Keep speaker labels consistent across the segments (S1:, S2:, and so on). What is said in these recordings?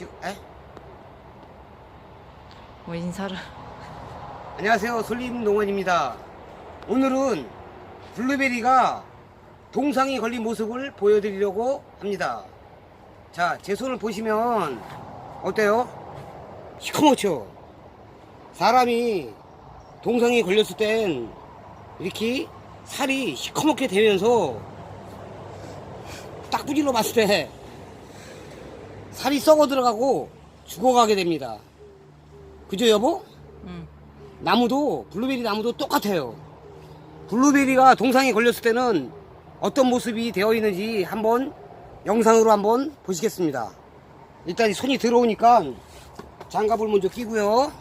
S1: 지금 에?
S2: 뭐 인사를
S1: 안녕하세요 솔림 농원입니다 오늘은 블루베리가 동상이 걸린 모습을 보여드리려고 합니다 자 제 손을 보시면 어때요? 시커멓죠? 사람이 동상이 걸렸을 땐 이렇게 살이 시커멓게 되면서 딱 부질러 봤을 때 살이 썩어 들어가고 죽어가게 됩니다 그죠 여보?
S2: 응.
S1: 나무도 블루베리 나무도 똑같아요. 블루베리가 동상에 걸렸을 때는 어떤 모습이 되어 있는지 한번 영상으로 한번 보시겠습니다. 일단 이 손이 들어오니까 장갑을 먼저 끼고요.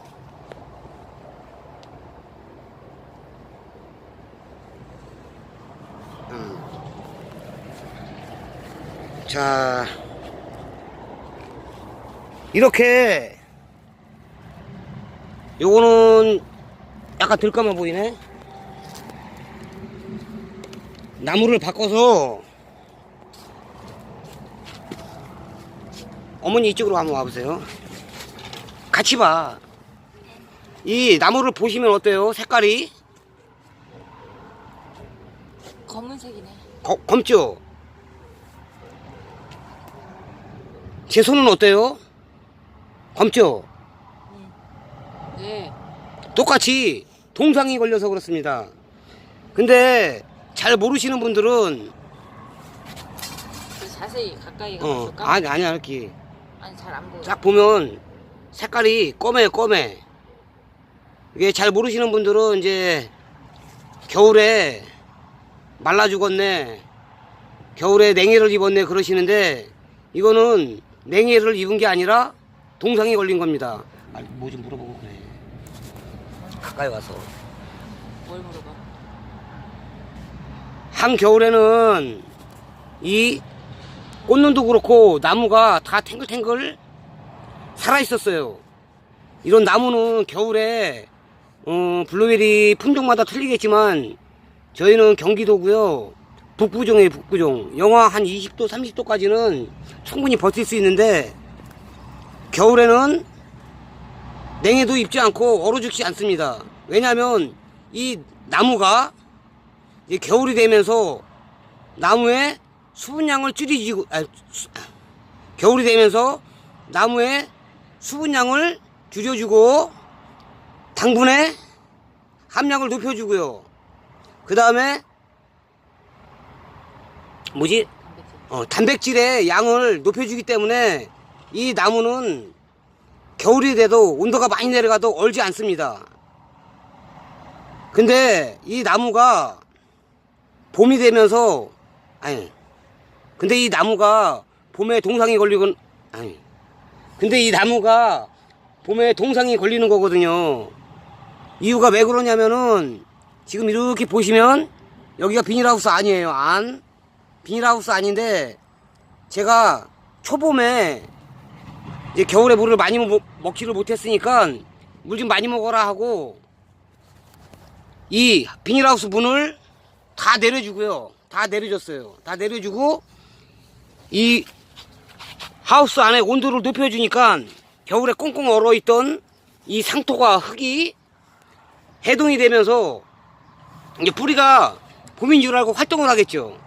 S1: 음. 자, 이렇게 요거는 약간 들까만 보이네. 나무를 바꿔서 어머니 이쪽으로 한번 와보세요. 같이 봐. 이 나무를 보시면 어때요? 색깔이
S2: 검은색이네.
S1: 거- 검죠? 제 손은 어때요? 검죠?
S2: 네.
S1: 똑같이 동상이 걸려서 그렇습니다. 근데 잘 모르시는 분들은
S2: 그 자세히 가까이
S1: 어
S2: 가볼까?
S1: 아니 아니야 이렇게
S2: 아니 잘 안 보여.
S1: 쫙 보면 색깔이 검해요 검해. 이게 잘 모르시는 분들은 이제 겨울에 말라 죽었네, 겨울에 냉해를 입었네 그러시는데 이거는 냉해를 입은 게 아니라 동상이 걸린 겁니다. 뭐좀 물어보고 그래. 가까이 와서.
S2: 뭘 물어봐?
S1: 한겨울에는 이 꽃눈도 그렇고 나무가 다 탱글탱글 살아 있었어요. 이런 나무는 겨울에 어, 블루베리 품종마다 틀리겠지만 저희는 경기도고요. 북부종이에요, 북부종. 영하 한 20도, 30도까지는 충분히 버틸 수 있는데 겨울에는 냉해도 입지 않고 얼어 죽지 않습니다. 왜냐하면 이 나무가 이 겨울이 되면서 나무의 수분량을 줄이지고 아, 수- 겨울이 되면서 나무의 수분량을 줄여주고 당분의 함량을 높여주고요. 그 다음에 뭐지? 어, 단백질의 양을 높여주기 때문에 이 나무는 겨울이 돼도 온도가 많이 내려가도 얼지 않습니다. 근데 이 나무가 봄이 되면서 아니 근데 이 나무가 봄에 동상이 걸리건 아니 근데 이 나무가 봄에 동상이 걸리는 거거든요. 이유가 왜 그러냐면은 지금 이렇게 보시면 여기가 비닐하우스 아니에요. 안 비닐하우스 아닌데 제가 초봄에 이제 겨울에 물을 많이 먹, 먹지를 못했으니까 물 좀 많이 먹어라 하고 이 비닐하우스 문을 다 내려주고요. 다 내려줬어요. 다 내려주고 이 하우스 안에 온도를 높여주니까 겨울에 꽁꽁 얼어있던 이 상토가 흙이 해동이 되면서 이제 뿌리가 봄인 줄 알고 활동을 하겠죠.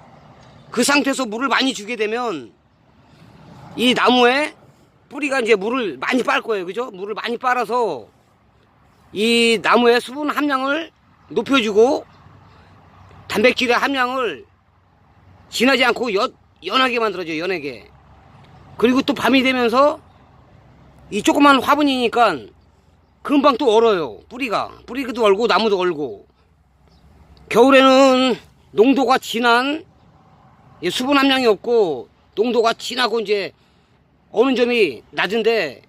S1: 그 상태에서 물을 많이 주게 되면 이 나무에 뿌리가 이제 물을 많이 빨 거예요. 그죠? 물을 많이 빨아서 이 나무의 수분 함량을 높여주고 단백질의 함량을 진하지 않고 연, 연하게 만들어줘요. 연하게. 그리고 또 밤이 되면서 이 조그만 화분이니까 금방 또 얼어요. 뿌리가. 뿌리도 얼고 나무도 얼고. 겨울에는 농도가 진한 이 수분 함량이 없고 농도가 진하고 이제 어느 점이 낮은데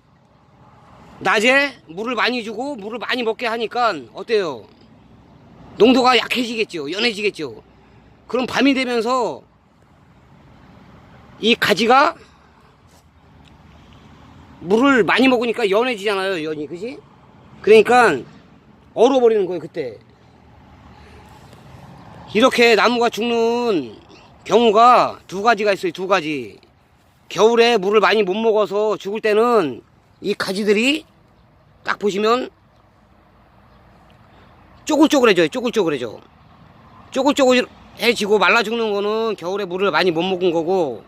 S1: 낮에 물을 많이 주고 물을 많이 먹게 하니까 어때요? 농도가 약해지겠죠. 연해지겠죠. 그럼 밤이 되면서 이 가지가 물을 많이 먹으니까 연해지잖아요. 연이 그지? 그러니까 얼어버리는 거예요. 그때 이렇게 나무가 죽는 경우가 두 가지가 있어요. 두 가지. 겨울에 물을 많이 못 먹어서 죽을 때는 이 가지들이 딱 보시면 쪼글쪼글해져요. 쪼글쪼글해져. 쪼글쪼글해지고 말라 죽는 거는 겨울에 물을 많이 못 먹은 거고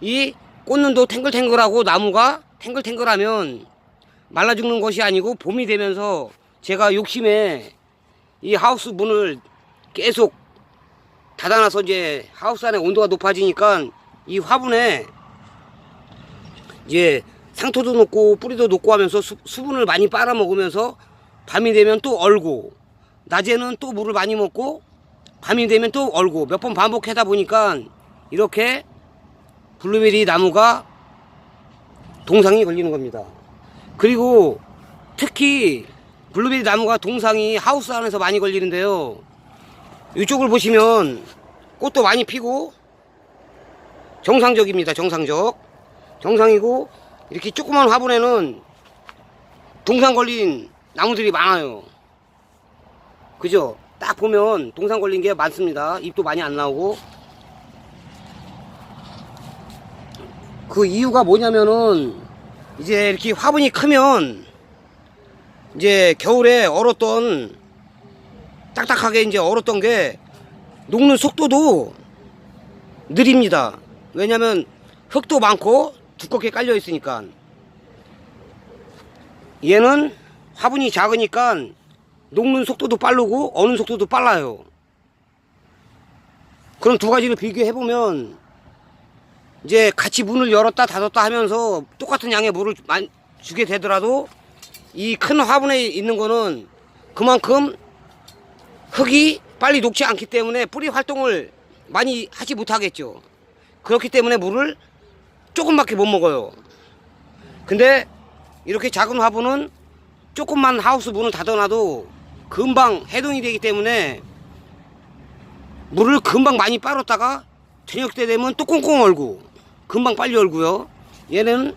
S1: 이 꽃눈도 탱글탱글하고 나무가 탱글탱글하면 말라 죽는 것이 아니고 봄이 되면서 제가 욕심에 이 하우스 문을 계속 닫아놔서 이제 하우스 안에 온도가 높아지니까 이 화분에 이제 상토도 녹고 뿌리도 녹고 하면서 수, 수분을 많이 빨아 먹으면서 밤이 되면 또 얼고 낮에는 또 물을 많이 먹고 밤이 되면 또 얼고 몇 번 반복하다 보니까 이렇게 블루베리 나무가 동상이 걸리는 겁니다. 그리고 특히 블루베리 나무가 동상이 하우스 안에서 많이 걸리는데요. 이쪽을 보시면 꽃도 많이 피고 정상적입니다. 정상적. 정상이고 이렇게 조그만 화분에는 동상 걸린 나무들이 많아요. 그죠? 딱 보면 동상 걸린 게 많습니다. 잎도 많이 안 나오고. 그 이유가 뭐냐면은 이제 이렇게 화분이 크면 이제 겨울에 얼었던 딱딱하게 이제 얼었던 게 녹는 속도도 느립니다. 왜냐면 흙도 많고 두껍게 깔려 있으니까. 얘는 화분이 작으니까 녹는 속도도 빠르고 어는 속도도 빨라요. 그럼 두 가지를 비교해 보면 이제 같이 문을 열었다 닫았다 하면서 똑같은 양의 물을 주게 되더라도 이 큰 화분에 있는 거는 그만큼 흙이 빨리 녹지 않기 때문에 뿌리 활동을 많이 하지 못하겠죠. 그렇기 때문에 물을 조금밖에 못 먹어요. 근데 이렇게 작은 화분은 조금만 하우스 문을 닫아놔도 금방 해동이 되기 때문에 물을 금방 많이 빨았다가 저녁 때 되면 또 꽁꽁 얼고 금방 빨리 얼고요. 얘는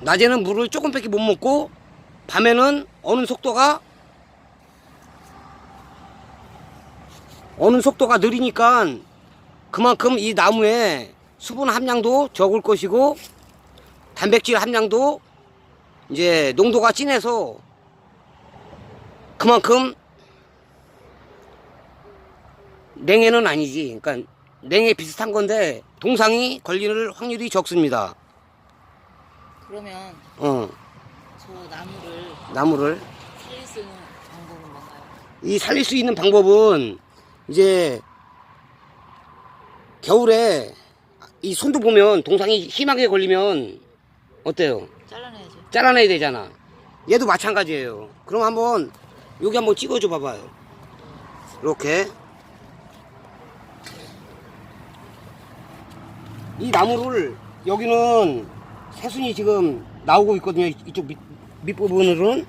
S1: 낮에는 물을 조금밖에 못 먹고 밤에는 어는 속도가 어는 속도가 느리니까 그만큼 이 나무에 수분 함량도 적을 것이고 단백질 함량도 이제 농도가 진해서 그만큼 냉해는 아니지. 그러니까 냉해 비슷한 건데 동상이 걸릴 확률이 적습니다.
S2: 그러면
S1: 어,
S2: 저 나무를
S1: 나무를
S2: 살릴 수 있는 방법은 뭔가요?
S1: 이 살릴 수 있는 방법은 이제 겨울에 이 손도 보면 동상이 심하게 걸리면 어때요?
S2: 잘라내야죠.
S1: 잘라내야 되잖아. 얘도 마찬가지예요. 그럼 한번 여기 한번 찍어줘 봐봐요. 이렇게 이 나무를 여기는 새순이 지금 나오고 있거든요. 이쪽 밑, 밑부분으로는.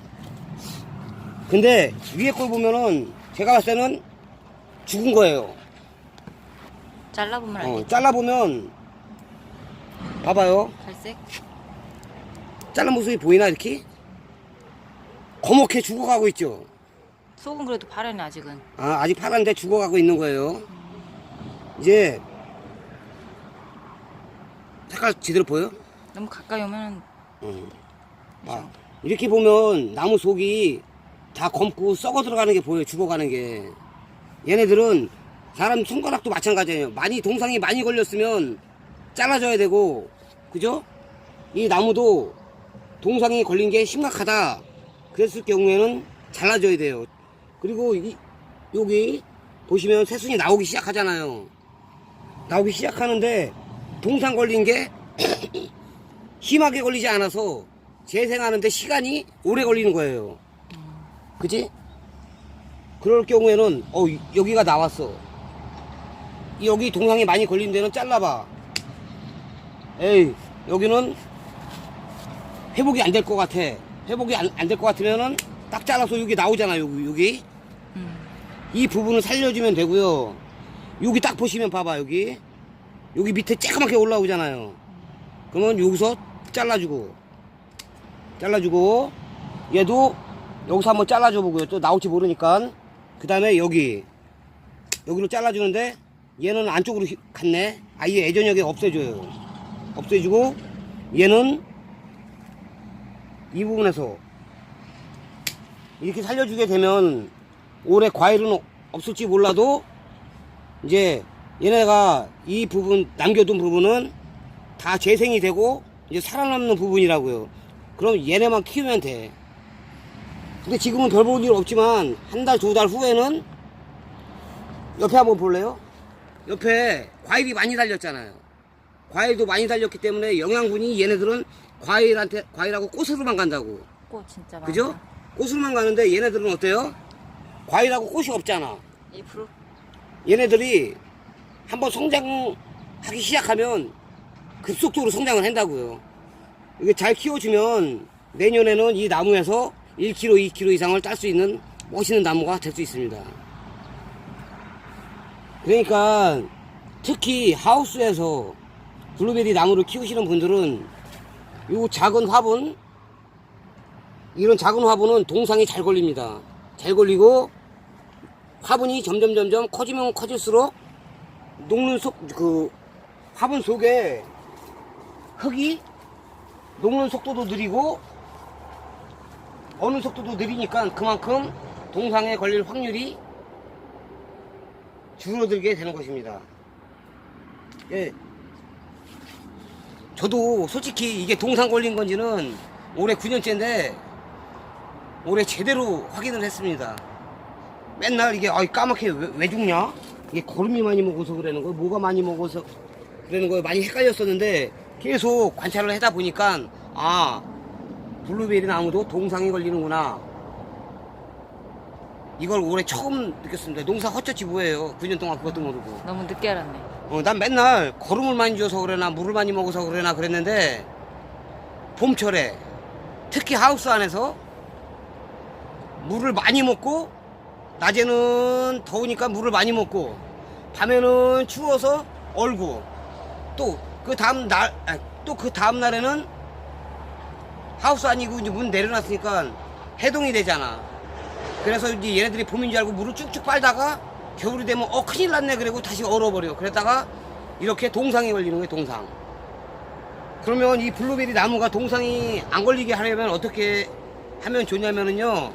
S1: 근데 위에 걸 보면은 제가 봤을 때는 죽은 거예요.
S2: 잘라보면
S1: 어,
S2: 알겠죠.
S1: 잘라보면 봐봐요.
S2: 갈색?
S1: 잘라 모습이 보이나 이렇게? 거목해 죽어가고 있죠.
S2: 속은 그래도 파래네 아직은.
S1: 아, 아직 파란데 죽어가고 있는 거예요. 이제 색깔 제대로 보여?
S2: 너무 가까이 오면
S1: 응. 아, 이렇게 보면 나무 속이 다 검고 썩어 들어가는 게 보여요. 죽어가는 게. 얘네들은 사람 손가락도 마찬가지예요. 많이 동상이 많이 걸렸으면 잘라줘야 되고, 그죠? 이 나무도 동상이 걸린 게 심각하다. 그랬을 경우에는 잘라줘야 돼요. 그리고 이, 여기 보시면 새순이 나오기 시작하잖아요. 나오기 시작하는데 동상 걸린 게 심하게 걸리지 않아서 재생하는데 시간이 오래 걸리는 거예요. 그지? 그럴 경우에는 어 여기가 나왔어. 여기 동상이 많이 걸린 데는 잘라봐. 에이 여기는 회복이 안 될 것 같아. 회복이 안 될 것 같으면은 딱 잘라서 여기 나오잖아 여기 여기
S2: 음.
S1: 이 부분을 살려주면 되고요. 여기 딱 보시면 봐봐 여기 여기 밑에 쬐끄맣게 올라오잖아요. 그러면 여기서 잘라주고 잘라주고 얘도 여기서 한번 잘라줘 보고요. 또 나올지 모르니까 그 다음에 여기 여기로 잘라주는데 얘는 안쪽으로 휘- 갔네. 아예 애전역에 없애줘요. 없애주고 얘는 이 부분에서 이렇게 살려주게 되면 올해 과일은 없을지 몰라도 이제 얘네가 이 부분 남겨둔 부분은 다 재생이 되고 이제 살아남는 부분이라고요. 그럼 얘네만 키우면 돼. 근데 지금은 별 볼 일 없지만 한 달 두 달 후에는 옆에 한번 볼래요? 옆에 과일이 많이 달렸잖아요. 과일도 많이 달렸기 때문에 영양분이 얘네들은 과일한테 과일하고 꽃으로만 간다고.
S2: 꽃 진짜 많다.
S1: 그죠? 꽃으로만 가는데 얘네들은 어때요? 과일하고 꽃이 없잖아.
S2: 2%
S1: 얘네들이 한번 성장하기 시작하면 급속도로 성장을 한다고요. 이게 잘 키워주면 내년에는 이 나무에서 1kg, 2kg 이상을 딸 수 있는 멋있는 나무가 될 수 있습니다. 그러니까 특히 하우스에서 블루베리 나무를 키우시는 분들은 이 작은 화분 이런 작은 화분은 동상이 잘 걸립니다. 잘 걸리고 화분이 점점 점점 커지면 커질수록 녹는 속 그 화분 속에 흙이 녹는 속도도 느리고 어느 속도도 느리니까 그만큼 동상에 걸릴 확률이 줄어들게 되는 것입니다. 예. 저도 솔직히 이게 동상 걸린 건지는 올해 9년째인데 올해 제대로 확인을 했습니다. 맨날 이게 아이 까맣게 왜, 왜 죽냐? 이게 거름이 많이 먹어서 그러는 거야? 뭐가 많이 먹어서 그러는 거야? 많이 헷갈렸었는데 계속 관찰을 하다 보니까 아 블루베리 나무도 동상이 걸리는구나. 이걸 올해 처음 느꼈습니다. 농사 헛젓지 뭐예요. 9년 동안 그것도 모르고.
S2: 너무 늦게 알았네.
S1: 어, 난 맨날 거름을 많이 줘서 그러나 물을 많이 먹어서 그러나 그랬는데 봄철에 특히 하우스 안에서 물을 많이 먹고 낮에는 더우니까 물을 많이 먹고 밤에는 추워서 얼고 또 그 다음 날 또 그 다음 날에는 하우스 아니고 이제 문 내려놨으니까 해동이 되잖아. 그래서 이제 얘네들이 봄인 줄 알고 물을 쭉쭉 빨다가 겨울이 되면 어 큰일 났네. 그리고 다시 얼어버려. 그랬다가 이렇게 동상이 걸리는 거예요 동상. 그러면 이 블루베리 나무가 동상이 안 걸리게 하려면 어떻게 하면 좋냐면은요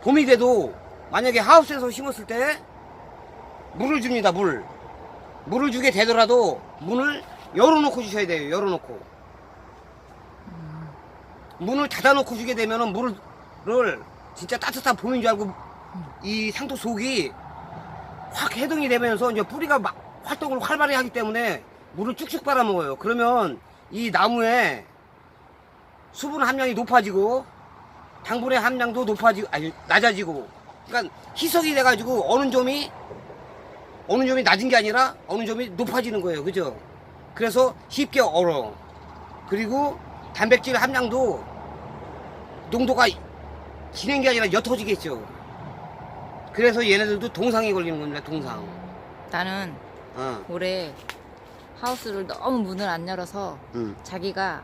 S1: 봄이 돼도 만약에 하우스에서 심었을 때 물을 줍니다 물. 물을 주게 되더라도 문을 열어놓고 주셔야 돼요 열어놓고. 문을 닫아놓고 주게 되면은 물을 진짜 따뜻한 봄인 줄 알고 이 상토 속이 확 해동이 되면서 이제 뿌리가 막 활동을 활발히 하기 때문에 물을 쭉쭉 빨아먹어요. 그러면 이 나무에 수분 함량이 높아지고 당분의 함량도 높아지고 아니 낮아지고 그러니까 희석이 돼가지고 어느 점이 어느 점이 낮은 게 아니라 어느 점이 높아지는 거예요. 그죠? 그래서 쉽게 얼어. 그리고 단백질 함량도 농도가 진행 게 아니라 옅어지겠죠. 그래서 얘네들도 동상이 걸리는 겁니다. 동상.
S2: 나는
S1: 어.
S2: 올해 하우스를 너무 문을 안 열어서
S1: 응.
S2: 자기가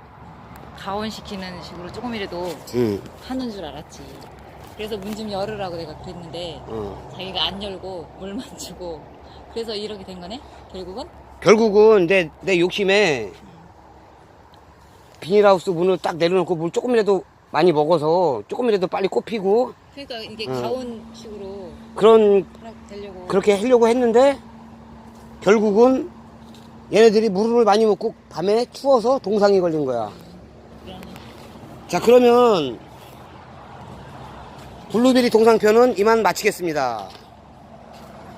S2: 가온시키는 식으로 조금이라도
S1: 응.
S2: 하는 줄 알았지. 그래서 문 좀 열으라고 내가 그랬는데
S1: 어.
S2: 자기가 안 열고 물만 주고 그래서 이렇게 된 거네? 결국은?
S1: 결국은 내, 내 욕심에 비닐하우스 문을 딱 내려놓고 물 조금이라도 많이 먹어서 조금이라도 빨리 꽃피고
S2: 그러니까 이게
S1: 응.
S2: 가온식으로
S1: 그런
S2: 되려고
S1: 그렇게 하려고 했는데 결국은 얘네들이 물을 많이 먹고 밤에 추워서 동상이 걸린 거야. 자 그러면 블루베리 동상편은 이만 마치겠습니다.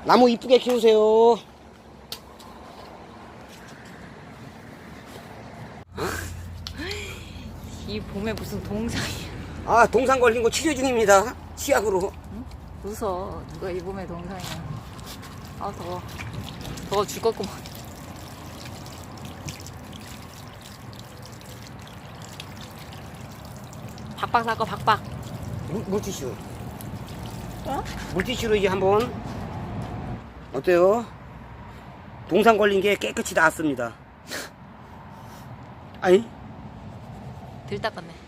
S1: 나무 이쁘게 키우세요.
S2: 이 봄에 무슨 동상이야.
S1: 아 동상 걸린 거 치료 중입니다. 치약으로.
S2: 웃어. 누가 이 봄에 동상이야. 아 더워. 더워 죽겠구만. 박박 사거 박박.
S1: 물, 물티슈.
S2: 어?
S1: 물티슈로 이제 한번 어때요? 동상 걸린 게 깨끗이 나았습니다. 아니
S2: 들 닦았네.